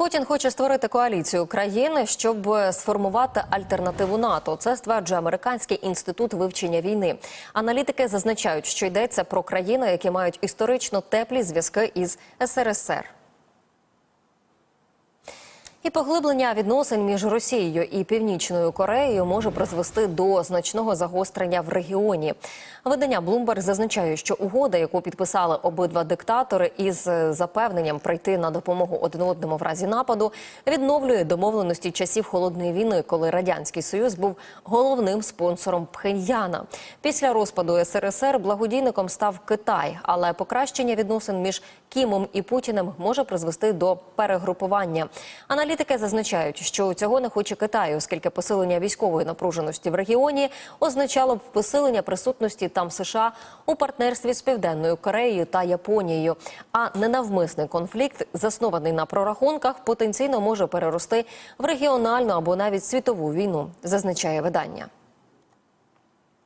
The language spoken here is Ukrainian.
Путін хоче створити коаліцію країни, щоб сформувати альтернативу НАТО. Це стверджує американський інститут вивчення війни. Аналітики зазначають, що йдеться про країни, які мають історично теплі зв'язки із СРСР. І поглиблення відносин між Росією і Північною Кореєю може призвести до значного загострення в регіоні. Видання Bloomberg зазначає, що угода, яку підписали обидва диктатори, із запевненням прийти на допомогу один одному в разі нападу, відновлює домовленості часів холодної війни, коли радянський союз був головним спонсором Пхеньяна. Після розпаду СРСР благодійником став Китай, але покращення відносин між Кімом і Путіним може призвести до перегрупування. Аналітики зазначають, що цього не хоче Китай, оскільки посилення військової напруженості в регіоні означало б посилення присутності там США у партнерстві з Південною Кореєю та Японією. А ненавмисний конфлікт, заснований на прорахунках, потенційно може перерости в регіональну або навіть світову війну, зазначає видання.